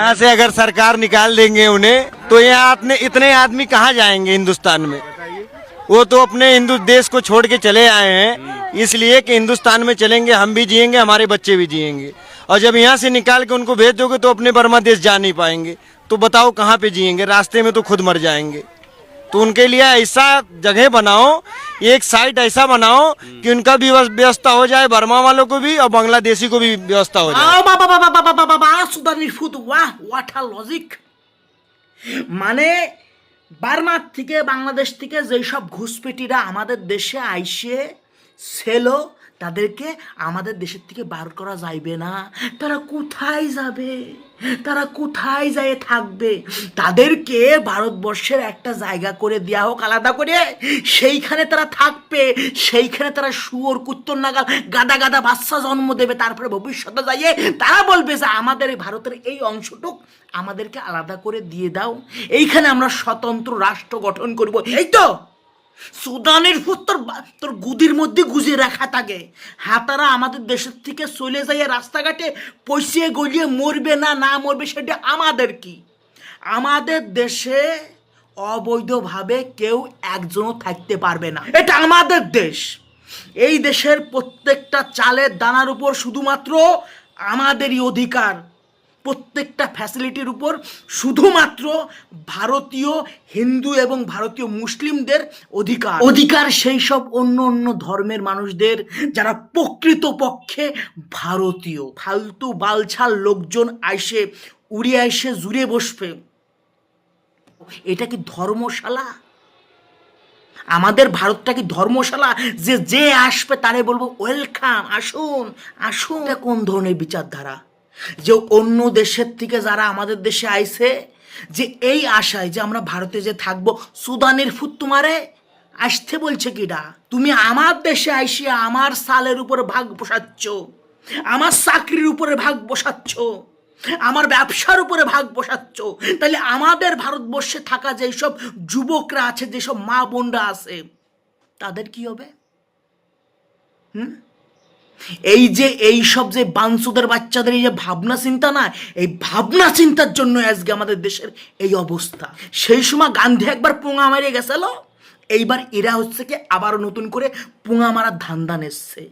यहाँ से अगर सरकार निकाल देंगे उन्हें तो यहाँ अपने इतने आदमी कहाँ जाएँगे हिंदुस्तान में? वो तो अपने हिंदू देश को छोड़ के चले आए हैं। इसलिए कि हिंदुस्तान में चलेंगे, हम भी जिएँगे, हमारे बच्चे भी जिएँगे। और जब यहाँ से निकाल के उनको भेज दोगे तो अपने बर्मा देश जा नहीं पाएँगे। तो बताओ कहाँ पे जिएँगे? रास्ते में तो खुद मर जाएँगे। तो उनके लिए ऐसा जगह बनाओ एक साइट ऐसा बनाओ कि उनका भी व्यवस- व्यवस्था हो जाए बर्मा वालों को भी और बांग्लादेशी को भी व्यवस्था हो जाए আও বাবা বাবা বাবা বাবা বাবা সুদানির foot Waugh what a logic মানে বার্মার থেকে বাংলাদেশ থেকে যেই সব ঘুষপেটিরা আমাদের দেশে আইসে ছিল তাদেরকে আমাদের দেশের থেকে বার করা যাইবে না। তারা কোথায় যাবে? তারা কোথায় যায় থাকবে? তাদেরকে ভারতবর্ষের একটা জায়গা করে দেওয়া হোক, আলাদা করে। সেইখানে তারা থাকবে। সেইখানে তারা শুয়োর, কুত্তর নাগাল, গাদা গাদা বাচ্চা জন্ম দেবে। তারপরে ভবিষ্যতে যাইয়ে তারা বলবে যে আমাদের ভারতের এই অংশটুক আমাদেরকে আলাদা করে দিয়ে দাও। এইখানে আমরা স্বতন্ত্র রাষ্ট্র গঠন করব। এই তো? সুদানের তোর তোর গুদির মধ্যে গুজিয়ে রাখা থাকে। হাতারা আমাদের দেশের থেকে চলে যাইয়ে রাস্তাঘাটে পয়সিয়ে গলিয়ে মরবে না না মরবে, সেটা আমাদের কি? আমাদের দেশে অবৈধভাবে কেউ একজনও থাকতে পারবে না। এটা আমাদের দেশ। এই দেশের প্রত্যেকটা চালের দানার উপর শুধুমাত্র আমাদেরই অধিকার। প্রত্যেকটা ফ্যাসিলিটির উপর শুধুমাত্র ভারতীয় হিন্দু এবং ভারতীয় মুসলিমদের অধিকার। অধিকার সেই সব অন্য অন্য ধর্মের মানুষদের যারা প্রকৃত পক্ষে ভারতীয়। ফালতু বালছাল লোকজন আইসে উড়ে আইসে, জুড়ে বসবে। এটা কি ধর্মশালা? আমাদের ভারতটা কি ধর্মশালা? যে যে আসবে তারে বলব ওয়েলকাম আসুন আসুন। কোন ধরনের বিচারধারা? যে অন্য দেশের থেকে যারা আমাদের দেশে আইছে, যে এই আশায় যে আমরা ভারতে যে থাকব, সুদানের ফুত তোমারে আসতে বলছে কিডা? তুমি আমার দেশে আইসিয়া আমার সালের উপরে ভাগ বসাচ্ছ, আমার চাকরির উপরে ভাগ বসাচ্ছ, আমার ব্যবসার উপরে ভাগ বসাচ্ছ। তাহলে আমাদের ভারতবর্ষে থাকা যেসব যুবকরা আছে যেসব মা বোনরা আছে, তাদের কি হবে? হুম? এই যে, এই সব যে বাংসুদের বাচ্চাদের এই যে ভাবনা চিন্তা না, এই ভাবনা চিন্তার জন্য আজকে আমাদের দেশের এই অবস্থা। সেই সময় গান্ধী একবার পোঙা মারিয়ে গেছিল, এইবার এরা হচ্ছে কি আবারও নতুন করে পোঙা মারার ধান্দা নেচ্ছে